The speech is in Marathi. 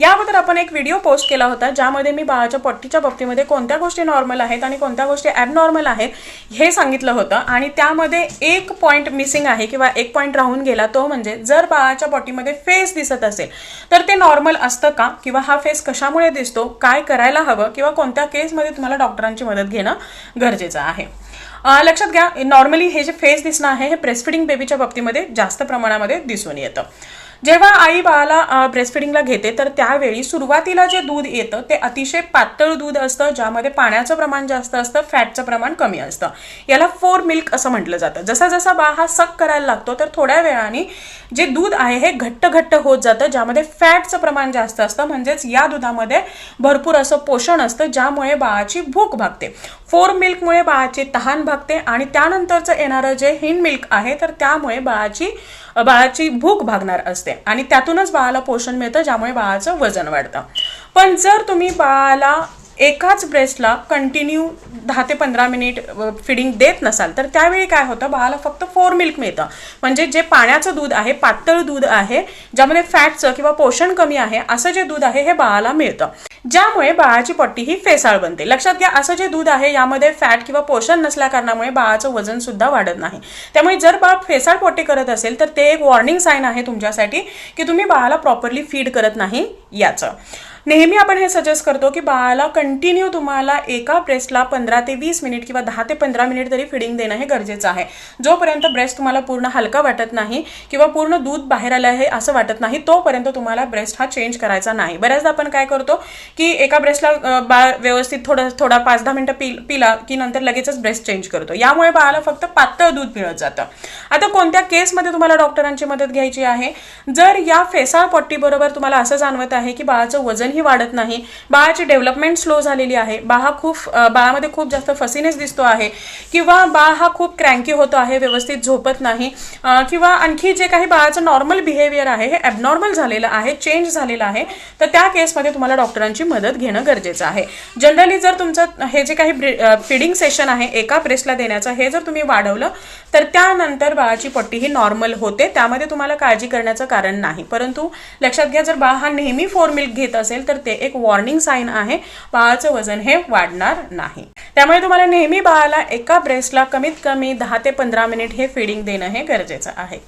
या अगोदर आपण एक व्हिडिओ पोस्ट केला होता ज्यामध्ये मी बाळाच्या पट्टीच्या बाबतीमध्ये कोणत्या गोष्टी नॉर्मल आहेत आणि कोणत्या गोष्टी ॲबनॉर्मल आहेत हे सांगितलं होतं. आणि त्यामध्ये एक पॉईंट मिसिंग आहे किंवा एक पॉईंट राहून गेला तो म्हणजे जर बाळाच्या पट्टीमध्ये फेस दिसत असेल तर ते नॉर्मल असतं का? किंवा हा फेस कशामुळे दिसतो? काय करायला हवं? किंवा कोणत्या केसमध्ये तुम्हाला डॉक्टरांची मदत घेणं गरजेचं आहे? लक्षात घ्या नॉर्मली हे जे फेस दिसणं आहे हे ब्रेस्टफिडिंग बेबीच्या बाबतीमध्ये जास्त प्रमाणामध्ये दिसून येतं. जेव्हा आई बाळाला ब्रेस्टफिडिंगला घेते तर त्यावेळी सुरुवातीला जे दूध येतं ते अतिशय पातळ दूध असतं ज्यामध्ये पाण्याचं प्रमाण जास्त असतं फॅटचं प्रमाण कमी असतं. याला फोर मिल्क असं म्हटलं जातं. जसा जसा बाळ हा सक करायला लागतो तर थोड्या वेळाने जे दूध आहे हे घट्ट घट्ट होत जातं ज्यामध्ये फॅटचं प्रमाण जास्त असतं म्हणजेच या दुधामध्ये भरपूर असं पोषण असतं ज्यामुळे बाळाची भूक भागते. फोर मिल्कमुळे बाळाची तहान भागते आणि त्यानंतरचं येणारं जे हिन मिल्क आहे तर त्यामुळे बाळाची बाळाची भूक भागणार असते आणि त्यातूनच बाळाला पोषण मिळतं ज्यामुळे बाळाचं वजन वाढतं. पण जर तुम्ही बाळाला एकाच ब्रेस्टला कंटिन्यू दहा ते पंधरा मिनिट फिडिंग देत नसाल तर त्यावेळी काय होतं? बाळाला फक्त फोर मिल्क मिळतं. म्हणजे जे पाण्याचं दूध आहे पातळ दूध आहे ज्यामध्ये फॅटचं किंवा पोषण कमी आहे असं जे दूध आहे हे बाळाला मिळतं. ज्यामुळे बाळाची पट्टी ही फेसाळ बनते. लक्षात घ्या असं जे दूध आहे यामध्ये फॅट किंवा पोषण नसल्या कारणामुळे बाळाचं वजन सुद्धा वाढत नाही. त्यामुळे जर बाळ फेसाळ पोटी करत असेल तर ते एक वॉर्निंग साईन आहे तुमच्यासाठी की तुम्ही बाळाला प्रॉपरली फीड करत नाही याचं. नेहमी आपण हे सजेस्ट करतो की बाळाला कंटिन्यू तुम्हाला एका ब्रेस्टला पंधरा ते वीस मिनिट किंवा दहा ते पंधरा मिनिट तरी फिडिंग देणं हे गरजेचं आहे. जोपर्यंत ब्रेस्ट तुम्हाला पूर्ण हलका वाटत नाही किंवा पूर्ण दूध बाहेर आलं आहे असं वाटत नाही तोपर्यंत तुम्हाला ब्रेस्ट हा चेंज करायचा नाही. बऱ्याचदा आपण काय करतो की एका ब्रेस्टला बाळ व्यवस्थित थोडं थोडा पाच दहा मिनिटं पि पिला की नंतर लगेचच ब्रेस्ट चेंज करतो. यामुळे बाळाला फक्त पातळ दूध मिळत जातं. आता कोणत्या केसमध्ये तुम्हाला डॉक्टरांची मदत घ्यायची आहे? जर या फेसाळ पट्टीबरोबर तुम्हाला असं जाणवत आहे की बाळाचं वजन वजनही वाढत नाही. बाळाची डेव्हलपमेंट स्लो झालेली आहे. बाळ हा खूप बाळामध्ये खूप जास्त फसीनेस दिसतो आहे किंवा बाळ हा खूप क्रँकी होतो आहे व्यवस्थित झोपत नाही किंवा आणखी जे काही बाळाचं नॉर्मल बिहेवियर आहे हे ॲबनॉर्मल झालेलं आहे चेंज झालेलं आहे तर त्या केसमध्ये तुम्हाला डॉक्टरांची मदत घेणं गरजेचं आहे. जनरली जर तुमचं हे जे काही फिडिंग सेशन आहे एका प्रेसला देण्याचं हे जर तुम्ही वाढवलं तर त्यानंतर बाळाची पट्टी ही नॉर्मल होते. त्यामध्ये तुम्हाला काळजी करण्याचं कारण नाही. परंतु लक्षात घ्या जर बाळ हा नेहमी फोर मिल्क घेत असेल असेल तर ते एक वॉर्निंग साईन आहे. बाळाचं वजन हे वाढणार नाही. त्यामुळे तुम्हाला नेहमी बाळाला एका ब्रेस्टला कमीत कमी दहा ते पंधरा मिनिट हे फिडिंग देणं हे गरजेचं आहे.